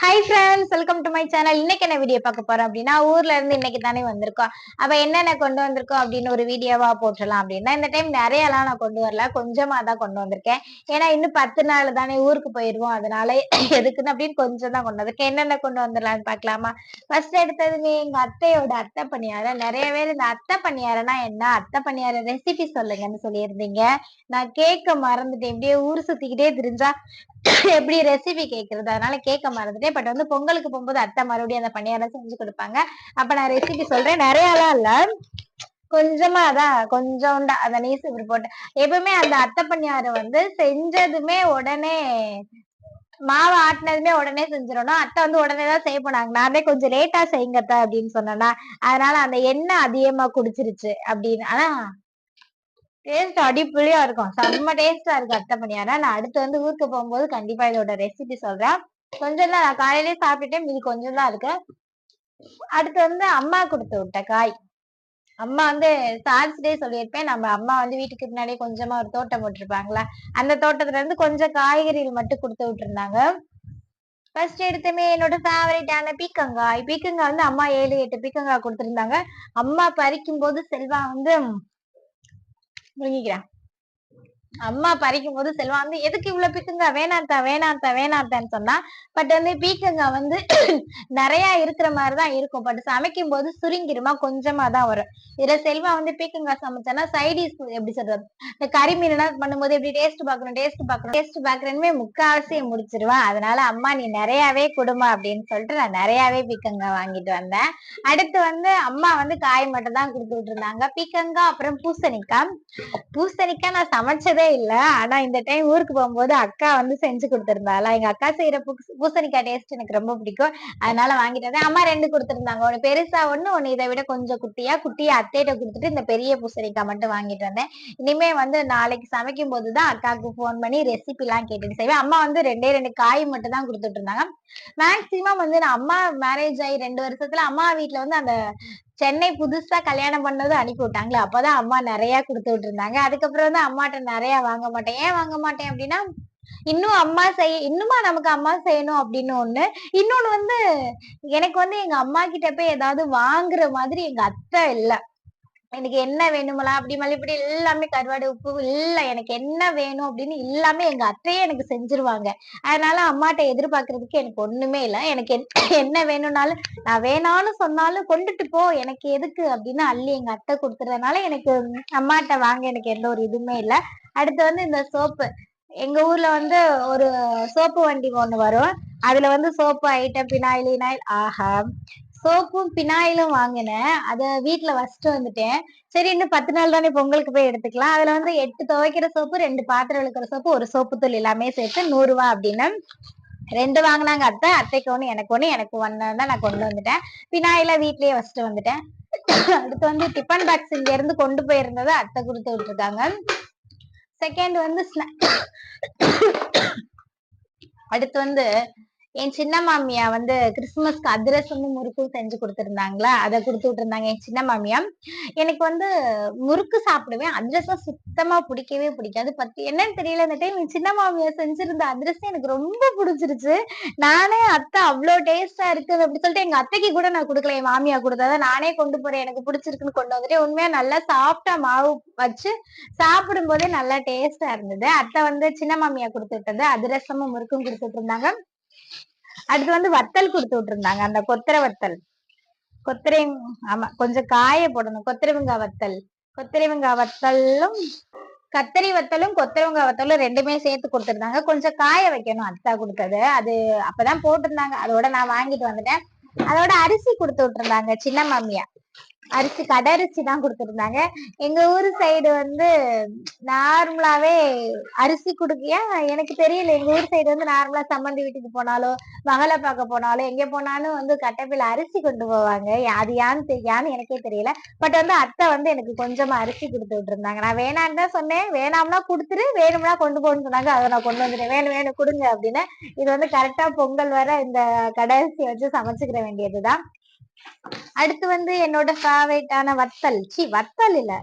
Hi friends welcome to my channel இன்னைக்கு என்ன video பார்க்க போறோம் அப்படின்னா ஊர்ல இருந்து இன்னைக்கு தானே வந்திருக்கோம். அப்ப என்னென்ன கொண்டு வந்திருக்கோம் அப்படின்னு ஒரு வீடியோவா போட்டுடலாம் அப்படின்னா இந்த டைம் நிறைய எல்லாம் நான் கொண்டு வரல. கொஞ்சமா தான் கொண்டு வந்திருக்கேன். ஏன்னா இன்னும் பத்து நாள் தானே ஊருக்கு போயிருவோம். அதனால எதுக்குன்னு அப்படின்னு கொஞ்சம் தான் கொண்டு வந்திருக்கேன். என்னென்ன கொண்டு வந்துடலாம்னு பார்க்கலாமா? ஃபர்ஸ்ட் எடுத்ததுமே எங்க அத்தையோட அத்தை பணியாரம் நிறைய பேர் இந்த அத்தை பணியாரம்னா என்ன? அத்தை பணியார ரெசிபி சொல்லுங்கன்னு சொல்லியிருந்தீங்க. நான் கேட்க மறந்துட்டேன். இப்படியே ஊர் சுத்திக்கிட்டே தெரிஞ்சா எப்படி ரெசிபி கேட்கறது? அதனால கேட்க மறந்துட்டேன். பட் வந்து பொங்கலுக்கு போகும்போது அத்தை மறுபடியும் அந்த பணியாரம் செஞ்சு கொடுப்பாங்க. அப்ப நான் ரெசிபி சொல்றேன். நிறையலாம் இல்ல. கொஞ்சமா தான். கொஞ்சோண்டா அந்த நீஸ் இப்படி போட்டு. எப்பவுமே அந்த அத்தை பணியாரம் வந்து செஞ்சதுமே உடனே மாவு ஆட்டினதுமே உடனே செஞ்சிடணும். அத்தை வந்து உடனே தான் செய்ய போனாங்க. நானே கொஞ்சம் லேட்டா செய்யுங்கத்த அப்படின்னு சொன்னேன்னா அதனால அந்த எண்ணெய் அதிகமா குடிச்சிருச்சு அப்படின்னு. ஆனா டேஸ்ட் அடிப்புலியா இருக்கும். செம்ம டேஸ்டா இருக்கு அத்தை பணியாரம். நான் அடுத்து வந்து ஊருக்கு போகும்போது கண்டிப்பா இதோட ரெசிபி சொல்றேன். கொஞ்சம் தான் நான் காலையிலேயே சாப்பிட்டுட்டேன் மீதி கொஞ்சம் தான் இருக்கு. அடுத்து வந்து அம்மா கொடுத்து விட்ட காய். அம்மா வந்து சார்ஜ்டே சொல்லியிருப்பேன். நம்ம அம்மா வந்து வீட்டுக்கு பின்னாடியே கொஞ்சமா ஒரு தோட்டம் போட்டிருப்பாங்களா? அந்த தோட்டத்துல இருந்து கொஞ்சம் காய்கறிகள் மட்டும் கொடுத்து விட்டுருந்தாங்க. ஃபர்ஸ்ட் எடுத்தமே என்னோட ஃபேவரட்டான பீக்கங்காய். பீக்கங்காய் வந்து அம்மா ஏழு எட்டு பீக்கங்காய் கொடுத்துருந்தாங்க. அம்மா பறிக்கும் போது செல்வா வந்து முழுங்கிக்கிறேன் அம்மா பறிக்கும் போது செல்வா வந்து எதுக்கு இவ்வளவு பீக்கங்கா? வேணாத்தா வேணாத்தா வேணாத்தான்னு சொன்னா பட் வந்து பீக்கங்கா வந்து நிறைய இருக்கிற மாதிரிதான் இருக்கும். பட் சமைக்கும் போது சுருங்கிருமா? கொஞ்சமா தான் வரும். இதுல செல்வா வந்து பீக்கங்கா சமைச்சானா சைடிஸ் எப்படி சொல்றது? இந்த கறி மீன் பண்ணும்போது எப்படி டேஸ்ட் பாக்கணும் டேஸ்ட் பாக்கணும் டேஸ்ட் பாக்குறேன்னு முக்காவாசி முடிச்சிருவேன் அதனால அம்மா நீ நிறையவே கொடுமா அப்படின்னு சொல்லிட்டு நான் நிறையவே பீக்கங்கா வாங்கிட்டு வந்தேன். அடுத்து வந்து அம்மா வந்து காய் மட்டும் தான் கொடுத்துட்டு விட்டுருந்தாங்க பீக்கங்கா அப்புறம் பூசணிக்காய். பூசணிக்காய் நான் சமைச்சது இல்ல. ஆனா இந்த டைம் ஊருக்கு போகும்போது அக்கா வந்து செஞ்சு கொடுத்திருந்தாளா? எங்க அக்கா செய்யற பூசணிக்காய் டேஸ்ட் எனக்கு ரொம்ப பிடிக்கும். அதனால வாங்கிட்டு வந்தேன் அம்மா ரெண்டு கொடுத்திருந்தாங்க. ஒண்ணு பெருசா ஒண்ணு ஒண்ணு இதை விட கொஞ்சம் குட்டியா குட்டியா அத்தையிட்ட கொடுத்துட்டு இந்த பெரிய பூசணிக்காய் மட்டும் வாங்கிட்டு வந்தேன். இனிமே வந்து நாளைக்கு சமைக்கும் போதுதான் அக்காவுக்கு போன் பண்ணி ரெசிபி எல்லாம் கேட்டுட்டு செய்வேன். அம்மா வந்து ரெண்டே ரெண்டு காய் மட்டும் தான் கொடுத்துட்டு இருந்தாங்க. மேக்சிமம் வந்து நான் அம்மா மேரேஜ் ஆகி ரெண்டு வருஷத்துல அம்மா வீட்டுல வந்து அந்த சென்னை புதுசா கல்யாணம் பண்ணது அனுப்பி விட்டாங்களே அப்பதான் அம்மா நிறைய கொடுத்து விட்டுருந்தாங்க. அதுக்கப்புறம் வந்து அம்மாட்ட நிறைய வாங்க மாட்டேன். ஏன் வாங்க மாட்டேன் அப்படின்னா இன்னும் அம்மா செய்ய இன்னுமா நமக்கு அம்மா செய்யணும் அப்படின்னு ஒண்ணு. இன்னொன்னு வந்து எனக்கு வந்து எங்க அம்மா கிட்ட போய் ஏதாவது வாங்குற மாதிரி எங்க அத்தை இல்லை. எனக்கு என்ன வேணுமலா அப்படி மல்லிப்படி எல்லாமே கருவாடு உப்பு இல்லை எனக்கு என்ன வேணும் அப்படின்னு எல்லாமே எங்க அத்தையே எனக்கு செஞ்சிருவாங்க. அதனால அம்மாட்ட எதிர்பார்க்கறதுக்கு எனக்கு ஒண்ணுமே இல்லை. எனக்கு என்ன வேணும்னாலும் நான் வேணாலும் சொன்னாலும் கொண்டுட்டு போ எனக்கு எதுக்கு அப்படின்னு அள்ளி எங்க அத்தை கொடுத்துறதுனால எனக்கு அம்மாட்ட வாங்க எனக்கு எந்த ஒரு இதுவுமே இல்லை. அடுத்து வந்து இந்த சோப்பு. எங்க ஊர்ல வந்து ஒரு சோப்பு வண்டி ஒண்ணு வரும். அதுல வந்து சோப்பு ஐட்டம் பினாயில் இனாயில் ஆஹா. சோப்பும் பினாயிலும் வாங்கினேன். அதை வீட்டுல வச்சுட்டு வந்துட்டேன். சரி இன்னும் பத்து நாள் தானே பொங்கலுக்கு போய் எடுத்துக்கலாம். அதுல வந்து எட்டு துவைக்கிற சோப்பு ரெண்டு பாத்திரம் விழுக்கிற சோப்பு ஒரு சோப்பு தூள் எல்லாமே சேர்த்து நூறு ரூபா அப்படின்னு. ரெண்டு வாங்கினாங்க அத்தை. அத்தைக்கு ஒண்ணு எனக்கு ஒண்ணு எனக்கு ஒண்ணு தான் நான் கொண்டு வந்துட்டேன். பினாயில வீட்லயே வச்சுட்டு வந்துட்டேன். அடுத்து வந்து டிஃபன் பாக்ஸ் இங்க இருந்து கொண்டு போயிருந்ததை அத்தை கொடுத்து விட்டுருக்காங்க. செகண்ட் வந்து அடுத்து வந்து என் சின்ன மாமியா வந்து கிறிஸ்துமஸ்க்கு அதிரசமும் முறுக்கும் செஞ்சு கொடுத்துருந்தாங்களா? அதை கொடுத்து விட்டுருந்தாங்க என் சின்ன மாமியா. எனக்கு வந்து முறுக்கு சாப்பிடுவேன். அதிரசம் சுத்தமா பிடிக்கவே பிடிக்காது. பத்தி என்னன்னு தெரியல இந்த டைம் என் சின்ன மாமியா செஞ்சிருந்த அதிரசம் எனக்கு ரொம்ப பிடிச்சிருச்சு. நானே அத்தை அவ்வளோ டேஸ்டா இருக்கு அப்படி சொல்லிட்டு எங்க அத்தைக்கு கூட நான் கொடுக்கல. என் மாமியா கொடுத்தாதான் நானே கொண்டு போறேன். எனக்கு பிடிச்சிருக்குன்னு கொண்டு வந்துட்டு உண்மையா நல்லா சாப்பிட்டா மாவு வச்சு சாப்பிடும் போதே நல்லா டேஸ்டா இருந்தது. அத்தை வந்து சின்ன மாமியா கொடுத்துட்டு அதிரசமும் முறுக்கும் கொடுத்துட்டு இருந்தாங்க அடுத்து வந்து வத்தல் கொடுத்து விட்டுருந்தாங்க. அந்த கொத்தரை வத்தல். கொத்தரை ஆமா கொஞ்சம் காய போடணும். கொத்தரவங்காய் வத்தல். கொத்தரவங்காய் வத்தலும் கத்தரி வத்தலும் கொத்தரவங்காய் வத்தலும் ரெண்டுமே சேர்த்து கொடுத்துருந்தாங்க. கொஞ்சம் காய வைக்கணும் அத்தா கொடுத்தது. அது அப்பதான் போட்டிருந்தாங்க. அதோட நான் வாங்கிட்டு வந்துட்டேன். அதோட அரிசி கொடுத்து விட்டுருந்தாங்க சின்ன மாமியா அரிசி கடை அரிசி தான் கொடுத்துருந்தாங்க. எங்க ஊர் சைடு வந்து நார்மலாவே அரிசி கொடுக்கியா? எனக்கு தெரியல. எங்க ஊர் சைடு வந்து நார்மலா சம்மந்தி வீட்டுக்கு போனாலோ மகளை பார்க்க போனாலோ எங்க போனாலும் வந்து கட்டைப்பில் அரிசி கொண்டு போவாங்க. அது யான்னு தெரியான்னு எனக்கே தெரியல. பட் வந்து அத்தை வந்து எனக்கு கொஞ்சமா அரிசி கொடுத்துட்டு விட்டுருந்தாங்க. நான் வேணான்னு தான் சொன்னேன். வேணாம்னா கொடுத்துரு. வேணும்னா கொண்டு போகணும்னு சொன்னாங்க. அதை நான் கொண்டு வந்துட்டேன் வேணும் வேணும் கொடுங்க அப்படின்னு. இது வந்து கரெக்டா பொங்கல் வர இந்த கடை அரிசி வச்சு சமைச்சுக்கிற வேண்டியதுதான். அடுத்து வந்து என்னோட ஃபேவரட்டான வத்தல். சி வத்தல் இல்ல.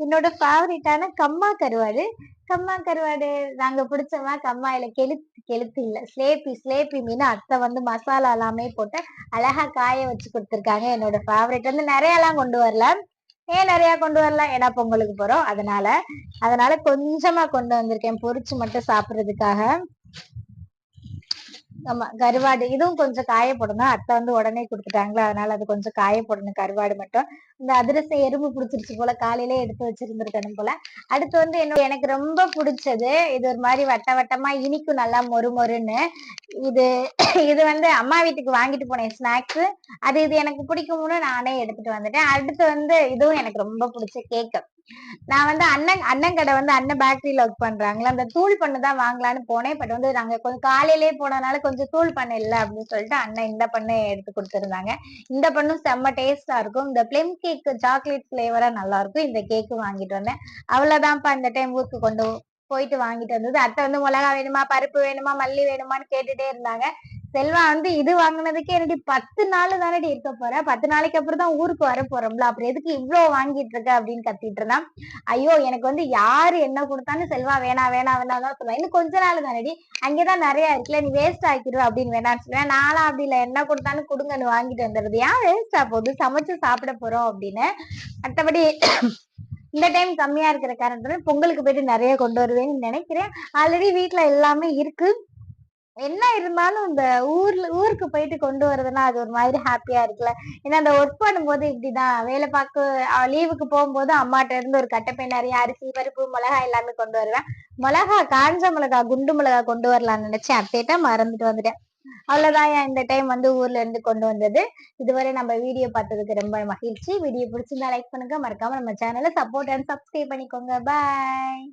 என்னோட ஃபேவரட்டான கம்மா கருவாடு. கம்மா கருவாடு நாங்க பிடிச்சோமா? இல்ல கெளுத்து கெளுத்து இல்ல. ஸ்லேப்பி ஸ்லேப்பி மீன். அத்தை வந்து மசாலா எல்லாமே போட்டு அழகா காய வச்சு கொடுத்துருக்காங்க என்னோட ஃபேவரட் வந்து நிறைய எல்லாம் கொண்டு வரல. ஏன் நிறைய கொண்டு வரல? ஏன்னா பொங்கலுக்கு போறோம். அதனால அதனால கொஞ்சமா கொண்டு வந்திருக்கேன் பொரிச்சு மட்டும் சாப்பிடுறதுக்காக. ஆமா கருவாடு. இதுவும் கொஞ்சம் காய போடணும் அத்தை வந்து உடனே கொடுத்துட்டாங்களா? அதனால அது கொஞ்சம் காய போடணும் கருவாடு மட்டும். இந்த அதிரசம் எறும்பு பிடிச்சிருச்சு போல காலையில எடுத்து வச்சிருந்திருக்கணும் போல. அடுத்து வந்து என்னோட எனக்கு ரொம்ப பிடிச்சது இது ஒரு மாதிரி வட்ட வட்டமா இனிக்கும் நல்லா மொறு மொறுன்னு. இது இது வந்து அம்மா வீட்டுக்கு வாங்கிட்டு போனேன் ஸ்நாக்ஸ் அது இது எனக்கு பிடிக்கும்னு நானே எடுத்துட்டு வந்துட்டேன். அடுத்து வந்து இதுவும் எனக்கு ரொம்ப பிடிச்ச கேக்கு நான் வந்து அண்ணன் அண்ணன் கடை வந்து அண்ணன் பேக்கரியில ஒர்க் பண்றாங்களா? அந்த தூள் பண்ணு தான் வாங்கலான்னு போனேன். பட் வந்து நாங்க கொஞ்சம் காலையிலேயே போனதுனால கொஞ்சம் தூள் பண்ண இல்லை அப்படின்னு சொல்லிட்டு அண்ணன் இந்த பண்ணு எடுத்து கொடுத்துருந்தாங்க. இந்த பண்ணும் செம்ம டேஸ்டா இருக்கும். இந்த பிளம் கேக் சாக்லேட் ஃபிளேவரா நல்லா இருக்கும். இந்த கேக்கு வாங்கிட்டு வந்தேன். அவ்வளவுதான்ப்பா இந்த டைம் ஊருக்கு கொண்டு போயிட்டு வாங்கிட்டு வந்தது. அத்தை வந்து மிளகா வேணுமா பருப்பு வேணுமா மல்லி வேணுமான்னு கேட்டுட்டே இருந்தாங்க. செல்வா வந்து இது வாங்கினதுக்கே என்னடி பத்து நாள் தானடி இருக்க போற? பத்து நாளைக்கு அப்புறம் தான் ஊருக்கு வர போறோம்ல. அப்புறம் எதுக்கு இவ்வளவு வாங்கிட்டு இருக்க அப்படின்னு கத்திட்டு இருந்தான். ஐயோ எனக்கு வந்து யாரு என்ன கொடுத்தாலும் செல்வா வேணா வேணா வேணா தான் சொல்லுவேன் இன்னும் கொஞ்ச நாள் தானடி. அங்கேதான் நிறைய இருக்குல்ல நீ வேஸ்ட் ஆக்கிடுவ அப்படின்னு வேணாம்னு சொல்லுவேன். நானும் அப்படி இல்லை. என்ன கொடுத்தாலும் கொடுங்கன்னு வாங்கிட்டு வந்துடுது ஏன் வேஸ்டா போகுது? சமைச்சு சாப்பிட போறோம் அப்படின்னு. மற்றபடி இந்த டைம் கம்மியா இருக்கிற காரணத்துல பொங்கலுக்கு போயிட்டு நிறைய கொண்டு வருவேன்னு நினைக்கிறேன். ஆல்ரெடி வீட்டுல எல்லாமே இருக்கு. என்ன இருந்தாலும் இந்த ஊர்ல ஊருக்கு போயிட்டு கொண்டு வரதுன்னா அது ஒரு மாதிரி ஹாப்பியா இருக்குல்ல. ஏன்னா அந்த ஒர்க் பண்ணும்போது இப்படிதான். வேலை பார்க்க லீவுக்கு போகும்போது அம்மாட்ட இருந்து ஒரு கட்டப்பை நிறைய அரிசி பருப்பு மிளகா எல்லாமே கொண்டு வருவேன். மிளகா காஞ்ச மிளகா குண்டு மிளகா கொண்டு வரலாம்னு நினைச்சேன். அப்படியே மறந்துட்டு வந்துட்டேன். அவ்வளவுதான் இந்த டைம் வந்து ஊர்ல இருந்து கொண்டு வந்தது. இதுவரை நம்ம வீடியோ பார்த்ததுக்கு ரொம்ப மகிழ்ச்சி. வீடியோ பிடிச்சிருந்தா லைக் பண்ணுங்க. மறக்காம நம்ம சேனலை சப்போர்ட் அண்ட் சப்ஸ்கிரைப் பண்ணிக்கோங்க. பாய்